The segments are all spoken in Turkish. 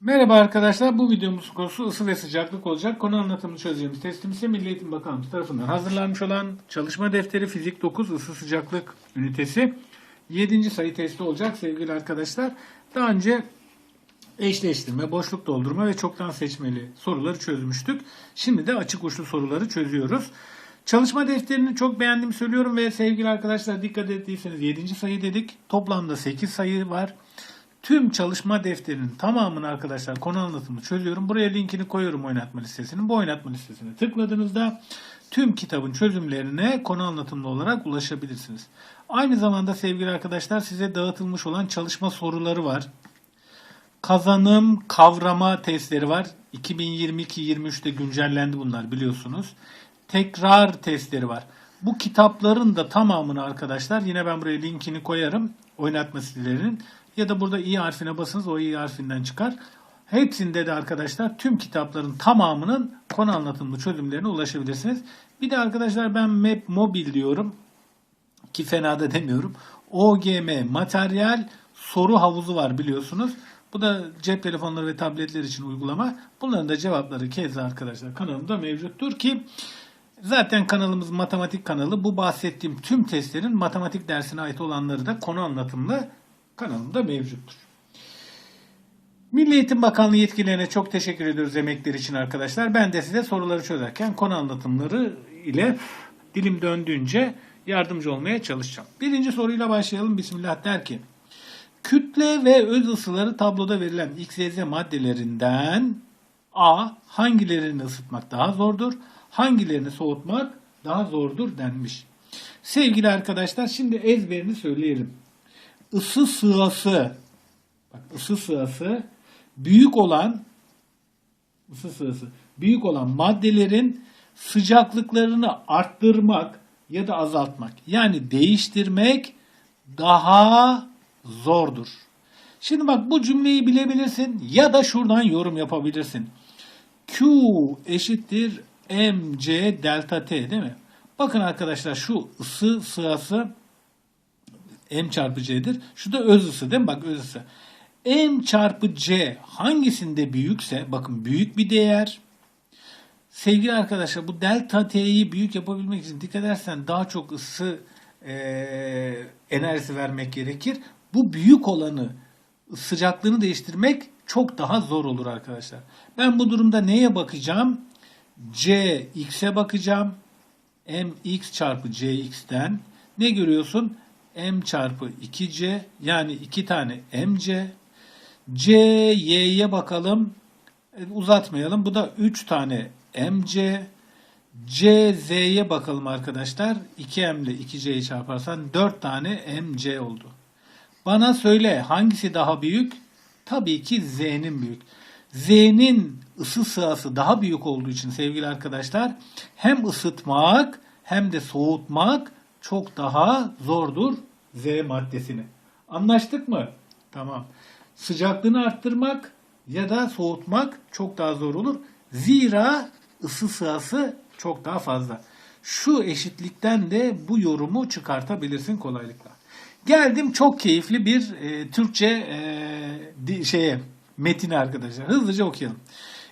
Merhaba arkadaşlar. Bu videomuz konusu ısı ve sıcaklık olacak. Konu anlatımını çözeceğimiz testimiz ise Milli Eğitim Bakanlığı tarafından hazırlanmış olan çalışma defteri fizik 9 ısı sıcaklık ünitesi 7. sayı testi olacak sevgili arkadaşlar. Daha önce eşleştirme, boşluk doldurma ve çoktan seçmeli soruları çözmüştük. Şimdi de açık uçlu soruları çözüyoruz. Çalışma defterini çok beğendiğimi söylüyorum ve sevgili arkadaşlar dikkat ettiyseniz 7. sayı dedik. Toplamda 8 sayı var. Tüm çalışma defterinin tamamını arkadaşlar konu anlatımı çözüyorum. Buraya linkini koyuyorum oynatma listesinin. Bu oynatma listesine tıkladığınızda tüm kitabın çözümlerine konu anlatımlı olarak ulaşabilirsiniz. Aynı zamanda sevgili arkadaşlar size dağıtılmış olan çalışma soruları var. Kazanım kavrama testleri var. 2022-23'te güncellendi bunlar biliyorsunuz. Tekrar testleri var. Bu kitapların da tamamını arkadaşlar yine ben buraya linkini koyarım. Oynatma sitelerinin ya da burada i harfine basınız o i harfinden çıkar. Hepsinde de arkadaşlar tüm kitapların tamamının konu anlatımlı çözümlerine ulaşabilirsiniz. Bir de arkadaşlar ben Map Mobil diyorum ki fena da demiyorum. OGM materyal soru havuzu var biliyorsunuz. Bu da cep telefonları ve tabletler için uygulama. Bunların da cevapları keza arkadaşlar kanalımda mevcuttur ki zaten kanalımız matematik kanalı. Bu bahsettiğim tüm testlerin matematik dersine ait olanları da konu anlatımlı kanalımda mevcuttur. Milli Eğitim Bakanlığı yetkililerine çok teşekkür ediyoruz emekleri için arkadaşlar. Ben de size soruları çözerken konu anlatımları ile dilim döndüğünce yardımcı olmaya çalışacağım. Birinci soruyla başlayalım. Bismillah der ki Kütle ve öz ısıları tabloda verilen XYZ maddelerinden A. Hangilerini ısıtmak daha zordur? Hangilerini soğutmak daha zordur denmiş. Sevgili arkadaşlar şimdi ezberini söyleyelim. Isı sığası bak ısı sığası büyük olan ısı sığası büyük olan maddelerin sıcaklıklarını arttırmak ya da azaltmak yani değiştirmek daha zordur. Şimdi bak bu cümleyi bilebilirsin ya da şuradan yorum yapabilirsin. Q eşittir mc delta t değil mi? Bakın arkadaşlar şu ısı sırası m çarpı c'dir. Şu da öz ısı değil mi? Bak öz ısı. m çarpı c hangisinde büyükse bakın büyük bir değer. Sevgili arkadaşlar bu delta t'yi büyük yapabilmek için dikkat edersen daha çok ısı e, enerjisi vermek gerekir. Bu büyük olanı sıcaklığını değiştirmek çok daha zor olur arkadaşlar. Ben bu durumda neye bakacağım? C x'e bakacağım. mx çarpı cx'ten ne görüyorsun? M çarpı 2c yani 2 tane mc. c y'ye bakalım. E, Uzatmayalım. Bu da 3 tane mc. C, Z'ye bakalım arkadaşlar. 2M ile 2C'yi çarparsan 4 tane MC oldu. Bana söyle hangisi daha büyük? Tabii ki Z'nin büyük. Z'nin ısı sırası daha büyük olduğu için sevgili arkadaşlar hem ısıtmak hem de soğutmak çok daha zordur Z maddesini. Anlaştık mı? Tamam. Sıcaklığını arttırmak ya da soğutmak çok daha zor olur. Zira ısı sırası çok daha fazla. Şu eşitlikten de bu yorumu çıkartabilirsin kolaylıkla. Geldim çok keyifli bir e, Türkçe e, di- şeye metini arkadaşlar. Hızlıca okuyalım.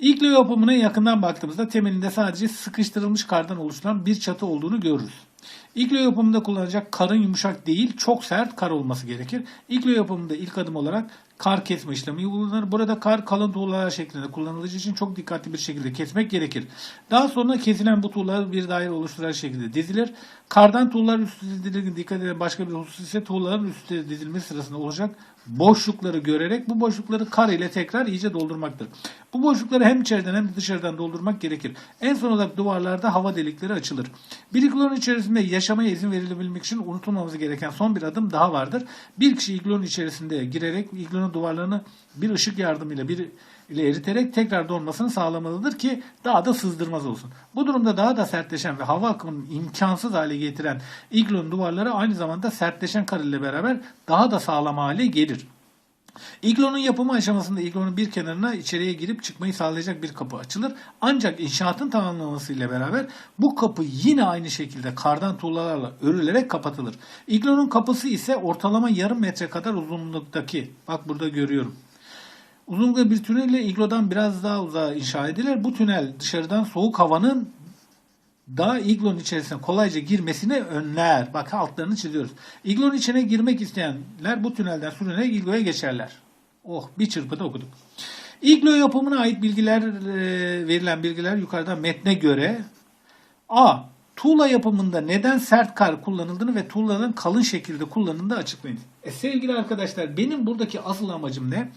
İglo yapımına yakından baktığımızda temelinde sadece sıkıştırılmış kardan oluşturan bir çatı olduğunu görürüz. İglo yapımında kullanılacak karın yumuşak değil, çok sert kar olması gerekir. İglo yapımında ilk adım olarak kar kesme işlemi uygulanır. Burada kar kalın tuğlalar şeklinde kullanılacağı için çok dikkatli bir şekilde kesmek gerekir. Daha sonra kesilen bu tuğlalar bir daire oluşturan şekilde dizilir. Kardan tuğlalar üstü dizilirken dikkat edilen başka bir husus ise tuğlaların üstü dizilmesi sırasında olacak boşlukları görerek bu boşlukları kar ile tekrar iyice doldurmaktır. Bu boşlukları hem içeriden hem de dışarıdan doldurmak gerekir. En son olarak duvarlarda hava delikleri açılır. Bir iglonun içerisinde yaşamaya izin verilebilmek için unutulmamız gereken son bir adım daha vardır. Bir kişi iglonun içerisinde girerek iglonun duvarlarını bir ışık yardımıyla bir ile eriterek tekrar donmasını sağlamalıdır ki daha da sızdırmaz olsun. Bu durumda daha da sertleşen ve hava akımının imkansız hale getiren iglonun duvarları aynı zamanda sertleşen kar ile beraber daha da sağlam hale gelir. İglonun yapımı aşamasında iglonun bir kenarına içeriye girip çıkmayı sağlayacak bir kapı açılır. Ancak inşaatın tamamlanmasıyla beraber bu kapı yine aynı şekilde kardan tuğlalarla örülerek kapatılır. İglonun kapısı ise ortalama yarım metre kadar uzunluktaki. Bak burada görüyorum. Uzunlukta bir tünelle iglodan biraz daha uzağa inşa edilir. Bu tünel dışarıdan soğuk havanın da iglonun içerisine kolayca girmesini önler. Bak altlarını çiziyoruz. İglonun içine girmek isteyenler bu tünelden sürünerek igloya geçerler. Oh bir çırpıda okuduk. İglo yapımına ait bilgiler e, verilen bilgiler yukarıdan metne göre A. Tuğla yapımında neden sert kar kullanıldığını ve tuğlanın kalın şekilde kullanıldığını açıklayın. E sevgili arkadaşlar benim buradaki asıl amacım ne?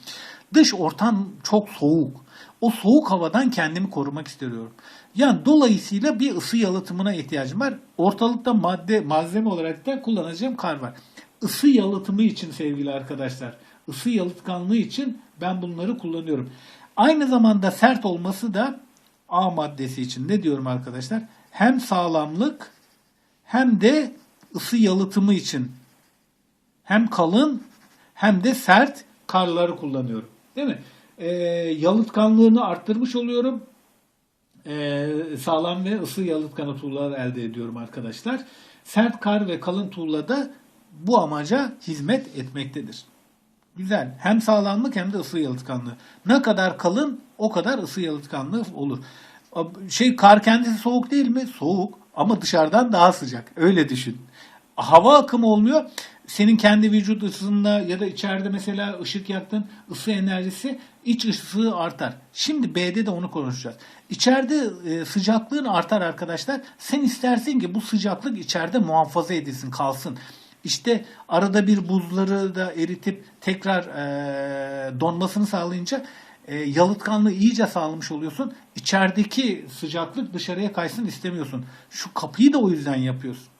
Dış ortam çok soğuk. O soğuk havadan kendimi korumak istiyorum. Yani dolayısıyla bir ısı yalıtımına ihtiyacım var. Ortalıkta madde malzeme olarak da kullanacağım kar var. Isı yalıtımı için sevgili arkadaşlar. ısı yalıtkanlığı için ben bunları kullanıyorum. Aynı zamanda sert olması da A maddesi için ne diyorum arkadaşlar? Hem sağlamlık hem de ısı yalıtımı için hem kalın hem de sert karları kullanıyorum. Değil mi? Ee, yalıtkanlığını arttırmış oluyorum. Ee, sağlam ve ısı yalıtkanı tuğlalar elde ediyorum arkadaşlar. Sert kar ve kalın tuğla da bu amaca hizmet etmektedir. Güzel. Hem sağlamlık hem de ısı yalıtkanlığı. Ne kadar kalın o kadar ısı yalıtkanlığı olur. Şey kar kendisi soğuk değil mi? Soğuk ama dışarıdan daha sıcak. Öyle düşün. Hava akımı olmuyor. Senin kendi vücut ısında ya da içeride mesela ışık yaktın ısı enerjisi iç ısı artar. Şimdi B'de de onu konuşacağız. İçeride e, sıcaklığın artar arkadaşlar. Sen istersin ki bu sıcaklık içeride muhafaza edilsin, kalsın. İşte arada bir buzları da eritip tekrar e, donmasını sağlayınca e, yalıtkanlığı iyice sağlamış oluyorsun. İçerideki sıcaklık dışarıya kaysın istemiyorsun. Şu kapıyı da o yüzden yapıyorsun.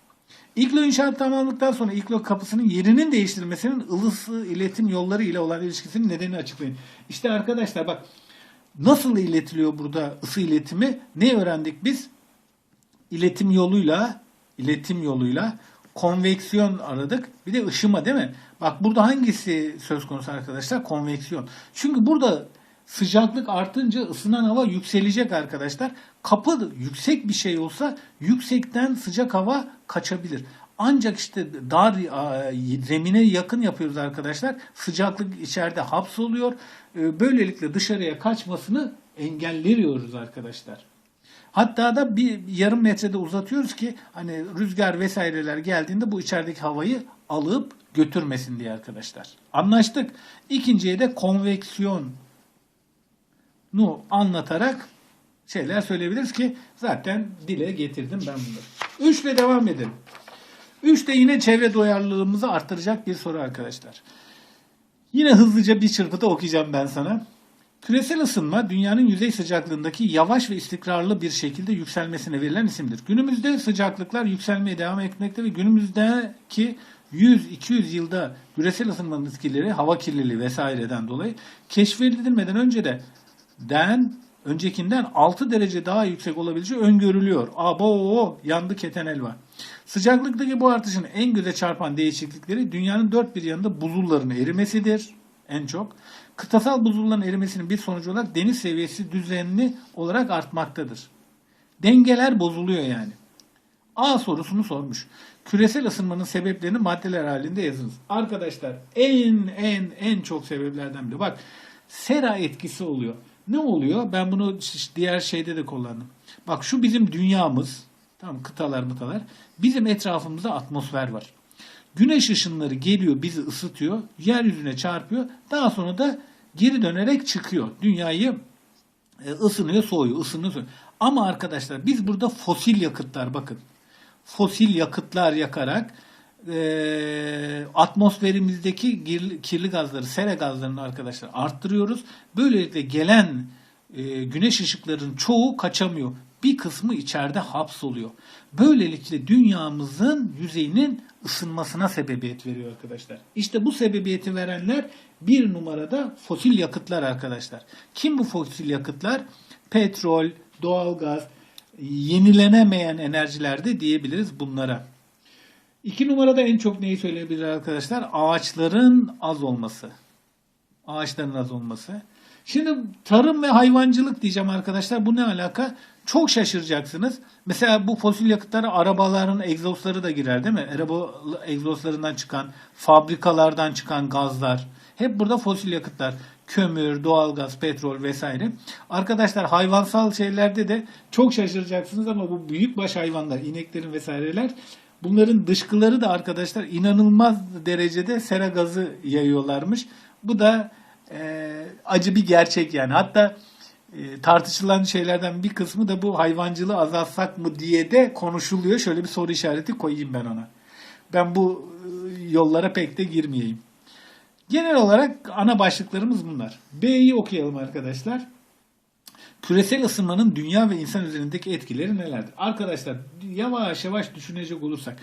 İglo inşaat tamamlandıktan sonra iglo kapısının yerinin değiştirilmesinin ılısı iletim yolları ile olan ilişkisinin nedenini açıklayın. İşte arkadaşlar bak nasıl iletiliyor burada ısı iletimi? Ne öğrendik biz? İletim yoluyla iletim yoluyla konveksiyon aradık. Bir de ışıma değil mi? Bak burada hangisi söz konusu arkadaşlar? Konveksiyon. Çünkü burada sıcaklık artınca ısınan hava yükselecek arkadaşlar. Kapı yüksek bir şey olsa yüksekten sıcak hava kaçabilir. Ancak işte dar zemine yakın yapıyoruz arkadaşlar. Sıcaklık içeride hapsoluyor. Ee, böylelikle dışarıya kaçmasını engelliyoruz arkadaşlar. Hatta da bir yarım metrede uzatıyoruz ki hani rüzgar vesaireler geldiğinde bu içerideki havayı alıp götürmesin diye arkadaşlar. Anlaştık. İkinciye de konveksiyon nu anlatarak şeyler söyleyebiliriz ki zaten dile getirdim ben bunları. Üçle devam edelim. Üç de yine çevre duyarlılığımızı arttıracak bir soru arkadaşlar. Yine hızlıca bir çırpıda okuyacağım ben sana. Küresel ısınma dünyanın yüzey sıcaklığındaki yavaş ve istikrarlı bir şekilde yükselmesine verilen isimdir. Günümüzde sıcaklıklar yükselmeye devam etmekte ve günümüzdeki 100-200 yılda küresel ısınmanın etkileri hava kirliliği vesaireden dolayı keşfedilmeden önce de den öncekinden 6 derece daha yüksek olabileceği öngörülüyor. Abo yandı keten elva. Sıcaklıktaki bu artışın en göze çarpan değişiklikleri dünyanın dört bir yanında buzulların erimesidir en çok. Kıtasal buzulların erimesinin bir sonucu olarak deniz seviyesi düzenli olarak artmaktadır. Dengeler bozuluyor yani. A sorusunu sormuş. Küresel ısınmanın sebeplerini maddeler halinde yazınız. Arkadaşlar en en en çok sebeplerden biri. Bak sera etkisi oluyor. Ne oluyor? Ben bunu diğer şeyde de kullandım. Bak şu bizim dünyamız. Tamam kıtalar mıtalar. Bizim etrafımızda atmosfer var. Güneş ışınları geliyor bizi ısıtıyor. Yeryüzüne çarpıyor. Daha sonra da geri dönerek çıkıyor. Dünyayı e, ısınıyor soğuyor. ısınıyor soğuyor. Ama arkadaşlar biz burada fosil yakıtlar bakın. Fosil yakıtlar yakarak e, atmosferimizdeki kirli gazları, sera gazlarını arkadaşlar arttırıyoruz. Böylelikle gelen e, güneş ışıklarının çoğu kaçamıyor. Bir kısmı içeride hapsoluyor. Böylelikle dünyamızın yüzeyinin ısınmasına sebebiyet veriyor arkadaşlar. İşte bu sebebiyeti verenler bir numarada fosil yakıtlar arkadaşlar. Kim bu fosil yakıtlar? Petrol, doğalgaz, yenilenemeyen enerjilerde diyebiliriz bunlara. İki numarada en çok neyi söyleyebilir arkadaşlar? Ağaçların az olması. Ağaçların az olması. Şimdi tarım ve hayvancılık diyeceğim arkadaşlar. Bu ne alaka? Çok şaşıracaksınız. Mesela bu fosil yakıtlara arabaların egzozları da girer değil mi? Araba egzozlarından çıkan, fabrikalardan çıkan gazlar. Hep burada fosil yakıtlar. Kömür, doğalgaz, petrol vesaire. Arkadaşlar hayvansal şeylerde de çok şaşıracaksınız ama bu büyükbaş hayvanlar, ineklerin vesaireler bunların dışkıları da arkadaşlar inanılmaz derecede sera gazı yayıyorlarmış. Bu da e, acı bir gerçek yani. Hatta e, tartışılan şeylerden bir kısmı da bu hayvancılığı azaltsak mı diye de konuşuluyor. Şöyle bir soru işareti koyayım ben ona. Ben bu e, yollara pek de girmeyeyim. Genel olarak ana başlıklarımız bunlar. B'yi okuyalım arkadaşlar. Küresel ısınmanın dünya ve insan üzerindeki etkileri nelerdir? Arkadaşlar yavaş yavaş düşünecek olursak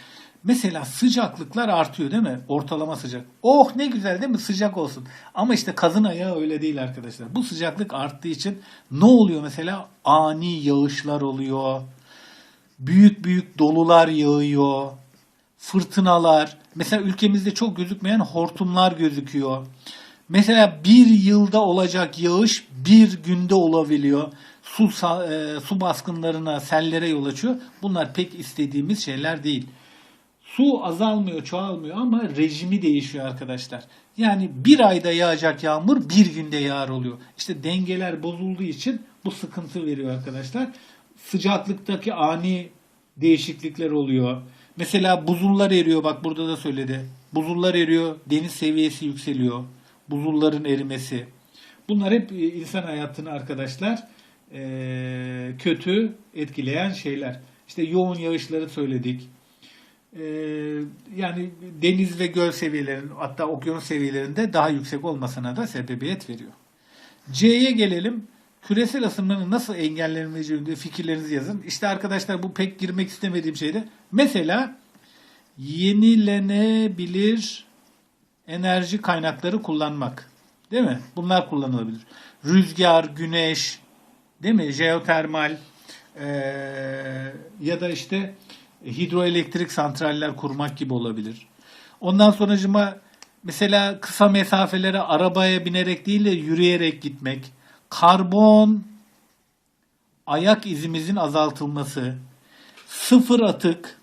mesela sıcaklıklar artıyor değil mi? Ortalama sıcak. Oh ne güzel değil mi? Sıcak olsun. Ama işte kazın ayağı öyle değil arkadaşlar. Bu sıcaklık arttığı için ne oluyor mesela? Ani yağışlar oluyor. Büyük büyük dolular yağıyor. Fırtınalar. Mesela ülkemizde çok gözükmeyen hortumlar gözüküyor. Mesela bir yılda olacak yağış bir günde olabiliyor. Su, e, su baskınlarına, sellere yol açıyor. Bunlar pek istediğimiz şeyler değil. Su azalmıyor, çoğalmıyor ama rejimi değişiyor arkadaşlar. Yani bir ayda yağacak yağmur bir günde yağar oluyor. İşte dengeler bozulduğu için bu sıkıntı veriyor arkadaşlar. Sıcaklıktaki ani değişiklikler oluyor. Mesela buzullar eriyor bak burada da söyledi. Buzullar eriyor, deniz seviyesi yükseliyor. Buzulların erimesi. Bunlar hep e, insan hayatını arkadaşlar e, kötü etkileyen şeyler. İşte yoğun yağışları söyledik. E, yani deniz ve göl seviyelerinin hatta okyanus seviyelerinde daha yüksek olmasına da sebebiyet veriyor. C'ye gelelim. Küresel ısınmanın nasıl engellenmeyeceğinde fikirlerinizi yazın. İşte arkadaşlar bu pek girmek istemediğim şeydi. Mesela yenilenebilir enerji kaynakları kullanmak. Değil mi? Bunlar kullanılabilir. Rüzgar, güneş, değil mi? Jeotermal eee, ya da işte hidroelektrik santraller kurmak gibi olabilir. Ondan sonracıma mesela kısa mesafelere arabaya binerek değil de yürüyerek gitmek. Karbon ayak izimizin azaltılması. Sıfır atık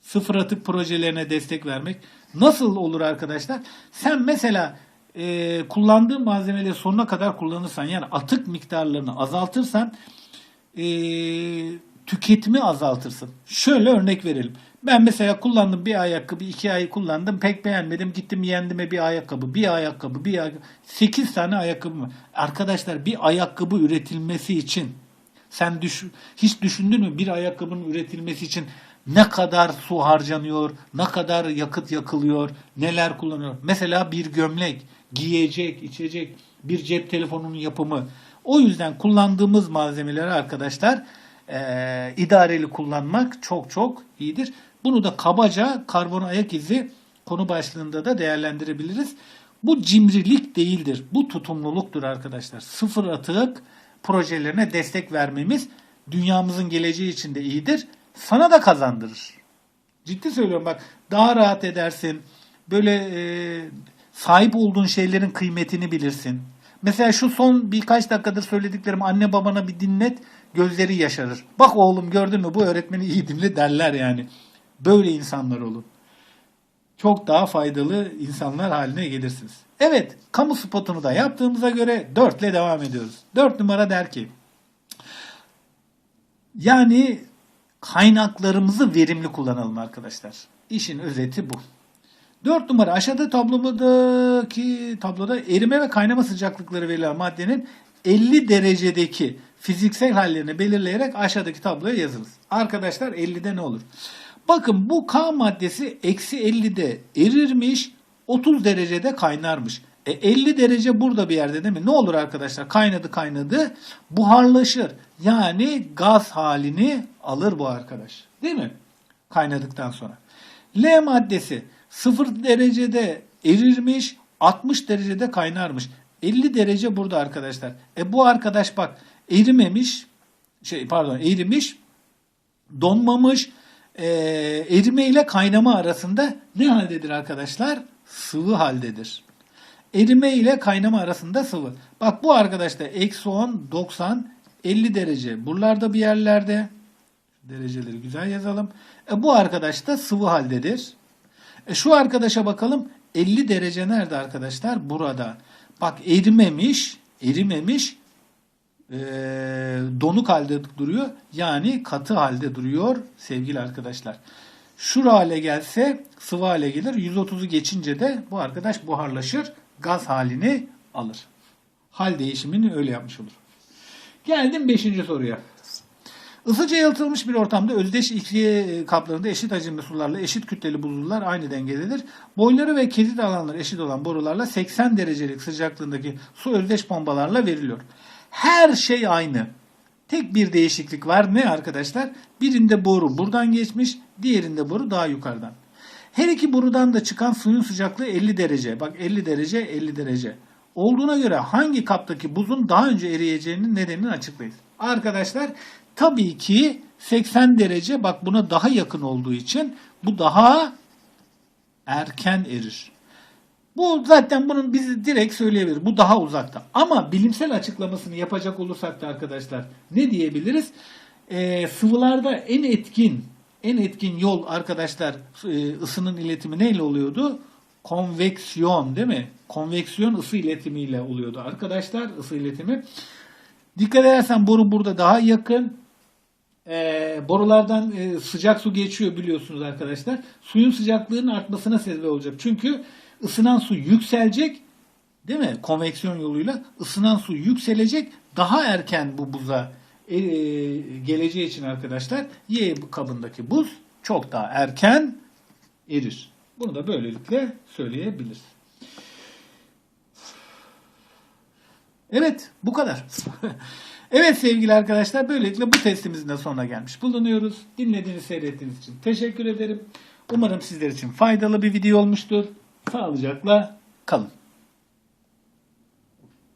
sıfır atık projelerine destek vermek. Nasıl olur arkadaşlar? Sen mesela e, kullandığın malzemeleri sonuna kadar kullanırsan yani atık miktarlarını azaltırsan e, tüketimi azaltırsın. Şöyle örnek verelim. Ben mesela kullandım bir ayakkabı, iki ay kullandım. Pek beğenmedim. Gittim yeğendime bir ayakkabı, bir ayakkabı, bir ayakkabı. Sekiz tane ayakkabı var. Arkadaşlar bir ayakkabı üretilmesi için sen düş, hiç düşündün mü bir ayakkabının üretilmesi için ne kadar su harcanıyor, ne kadar yakıt yakılıyor, neler kullanıyor. Mesela bir gömlek, giyecek, içecek, bir cep telefonunun yapımı. O yüzden kullandığımız malzemeleri arkadaşlar eee, idareli kullanmak çok çok iyidir. Bunu da kabaca karbon ayak izi konu başlığında da değerlendirebiliriz. Bu cimrilik değildir. Bu tutumluluktur arkadaşlar. Sıfır atık projelerine destek vermemiz dünyamızın geleceği için de iyidir. Sana da kazandırır. Ciddi söylüyorum bak daha rahat edersin. Böyle e, sahip olduğun şeylerin kıymetini bilirsin. Mesela şu son birkaç dakikadır söylediklerim anne babana bir dinlet gözleri yaşarır. Bak oğlum gördün mü bu öğretmeni iyi dinle derler yani. Böyle insanlar olun. Çok daha faydalı insanlar haline gelirsiniz. Evet kamu spotunu da yaptığımıza göre 4 ile devam ediyoruz. 4 numara der ki yani kaynaklarımızı verimli kullanalım arkadaşlar. İşin özeti bu. 4 numara aşağıda tablomdaki tabloda erime ve kaynama sıcaklıkları verilen maddenin 50 derecedeki fiziksel hallerini belirleyerek aşağıdaki tabloya yazınız. Arkadaşlar 50'de ne olur? Bakın bu K maddesi eksi 50'de erirmiş 30 derecede kaynarmış. E 50 derece burada bir yerde değil mi? Ne olur arkadaşlar? Kaynadı kaynadı buharlaşır. Yani gaz halini alır bu arkadaş. Değil mi? Kaynadıktan sonra. L maddesi 0 derecede erirmiş 60 derecede kaynarmış. 50 derece burada arkadaşlar. E bu arkadaş bak erimemiş şey pardon erimiş donmamış e, erime ile kaynama arasında ne haldedir arkadaşlar? Sıvı haldedir. Erime ile kaynama arasında sıvı. Bak bu arkadaşta eksi 10, 90, 50 derece. Buralarda bir yerlerde dereceleri güzel yazalım. E, bu arkadaş da sıvı haldedir. E, şu arkadaşa bakalım 50 derece nerede arkadaşlar? Burada. Bak erimemiş, erimemiş, eee, donuk halde duruyor. Yani katı halde duruyor sevgili arkadaşlar. Şura hale gelse sıvı hale gelir. 130'u geçince de bu arkadaş buharlaşır. Gaz halini alır. Hal değişimini öyle yapmış olur. Geldim 5. soruya. Isıca yalıtılmış bir ortamda özdeş iki kaplarında eşit hacimli sularla eşit kütleli buzullar aynı dengededir. Boyları ve kesit alanları eşit olan borularla 80 derecelik sıcaklığındaki su özdeş bombalarla veriliyor. Her şey aynı. Tek bir değişiklik var. Ne arkadaşlar? Birinde boru buradan geçmiş, diğerinde boru daha yukarıdan. Her iki borudan da çıkan suyun sıcaklığı 50 derece. Bak 50 derece, 50 derece. Olduğuna göre hangi kaptaki buzun daha önce eriyeceğinin nedenini açıklayın. Arkadaşlar tabii ki 80 derece bak buna daha yakın olduğu için bu daha erken erir. Bu zaten bunun bizi direkt söyleyebilir. Bu daha uzakta. Ama bilimsel açıklamasını yapacak olursak da arkadaşlar ne diyebiliriz? Ee, sıvılarda en etkin en etkin yol arkadaşlar e, ısının iletimi neyle oluyordu? Konveksiyon değil mi? Konveksiyon ısı iletimiyle oluyordu arkadaşlar ısı iletimi. Dikkat edersen boru burada daha yakın. Ee, borulardan e, sıcak su geçiyor biliyorsunuz arkadaşlar. Suyun sıcaklığının artmasına sebep olacak. Çünkü ısınan su yükselecek değil mi? Konveksiyon yoluyla ısınan su yükselecek. Daha erken bu buza e, geleceği için arkadaşlar Y kabındaki buz çok daha erken erir. Bunu da böylelikle söyleyebiliriz. Evet bu kadar. evet sevgili arkadaşlar böylelikle bu testimizin de sonuna gelmiş bulunuyoruz. Dinlediğiniz seyrettiğiniz için teşekkür ederim. Umarım sizler için faydalı bir video olmuştur. Sağlıcakla kalın.